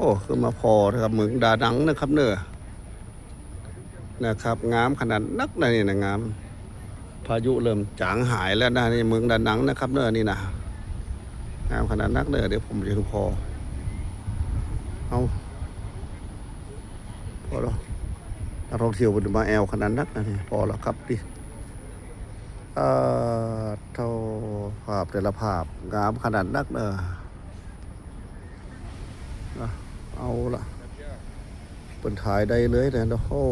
โอ้ขึ้นมาพอนะครับเมืองดานังนะครับเนอะนะครับงามขนาดนักนะนี่นะงามพายุเริ่มจางหายแล้วนะนี่เมืองดานังนะครับเนอะนี่นะงามขนาดนักเนอะเดี๋ยวผมจะถึงพอเอาพอแล้วนักท่องเที่ยวเป็นมาแอลขนาดนักนะนี่พอแล้วครับดิเอ่อเท่าภาพแต่ละภาพงามขนาดนักเนอะ เอาละเป็นถ่ายได้เลยแต่เนาะโอ้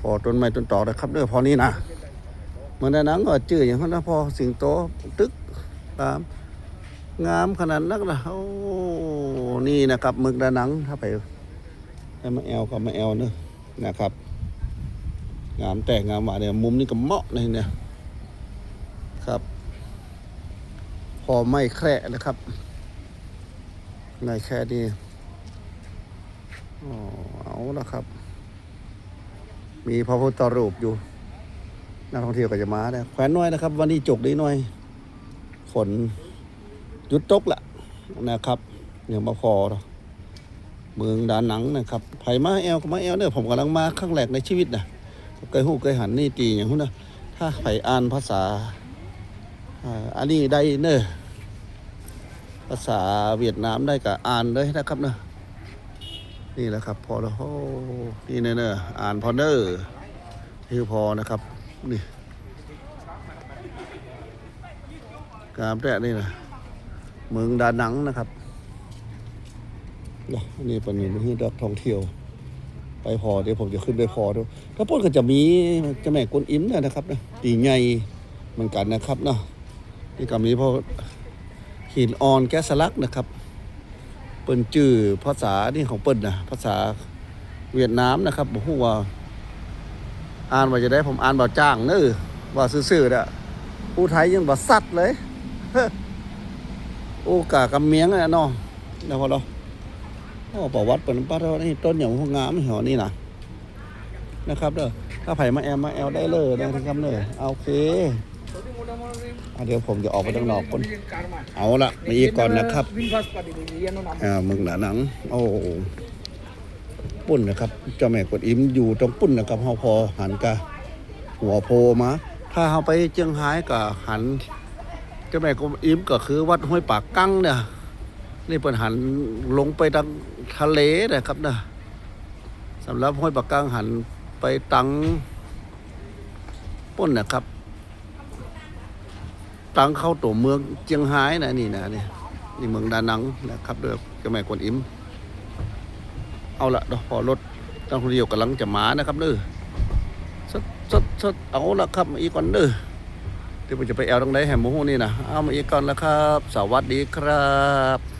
พอต้นไม้ต้นตอกนะครับเด้อพอนี้นะเหมือนในหนังก็จื่ออย่างนั้นนะพอสิงโตตึกตามงามขนาดนักนะโอ้นี่นะครับมึกดานังถ้าไปถ้มาแอลก็มาแอลเนอะนะครับ งามแต่งามหวานเนี่ยมุมนี้ก็เหมาะเลยเนี่ยครับ พอไม่แคระนะครับในแค่นี้ เอาละครับ มีพระพุทธรูปอยู่ นักท่องเที่ยวก็จะมาเนี่ยแขวนน้อยนะครับ วันนี้จกได้น้อย ฝนหยุดตกละนะครับเนี่ยมาพอเนาเมืองดานังนะครับไผ่มาแอลก็มาแอลเนี่ยผมกำลังมาครั้งแรกในชีวิตนะเคยหูเคยหันนี่ตีอย่างนู้นนะถ้าไผ่อ่านภาษาอ่าอันนี้ได้เนอะภาษาเวียดนามได้กับอ่านเลยนะครับเนอะ นี่แหละครับพอแล้วโอ้นี่เนเนออ่านพอเนอร์ที่พอนะครับนี่กามแร่นี่นะเมืองดานังนะครับนี่เป็นเมืองดอกท่องเที่ยว ไปพอเดี๋ยวผมจะขึ้นไปพอดูถ้าพูดก็จะมีจะแม่กวนอิมเนี่ยนะครับนะตีใหญ่เหมือนกันนะครับเนาะนี่ก็มีพอหินอ่อนแกะสลักนะครับ ปิ้นจื่อภาษานี่ของเปิ้นนะภาษาเวียดนามนะครับบอกว่า อ่านว่าจะได้ผมอ่านบ่จ้างเนอะว่าซื่อๆน่ะผู้ไทยยังบ่สัตว์เลยโอ้กากำเมียงอะเนาะนะพอเราโอ้ประวัติเปิ้นป้าเรานี่ต้นอย่างพวกงามเหรอนี่นะนะครับเด้อถ้าไผมาแอมมาแอลได้เลยนะครับเด้อเอาโอเค อะเดี๋ยวผมจะออกไปด้านนอกก่อนเอาละมาอีกก่อนนะครับอ่าเมึงหนาหนัง โอ้ปุ่นนะครับ เจ้าแม่กวนอิมอยู่ตรงปุ่นนะครับเฮาพอหันกะหัวโพมา ถ้าเฮาไปเจียงไฮ้ก็หัน เจ้าแม่กวนอิมก็คือวัดห้วยปากกั้งเนี่ยนี่เปินหันลงไปทางทะเลนะครับนะสำหรับห้วยปากกั้งหันไปตังปุ่นนะครับ ตังเข้าตัวเมืองเจียงไฮ้นะนี่นะนี่นี่เมืองดานังนะครับด้อเจ้าแม่กวนอิม เอาละเดี๋ยวพอรถนักท่องเดียวกำลังจะมานะครับเด้อสดสดสดเอาละครับอีกก่อนเด้อที่ผมจะไปแอลตรงไหนแหมโมโหนี่นะเอามาอีกก่อนแล้วครับ สวัสดีครับ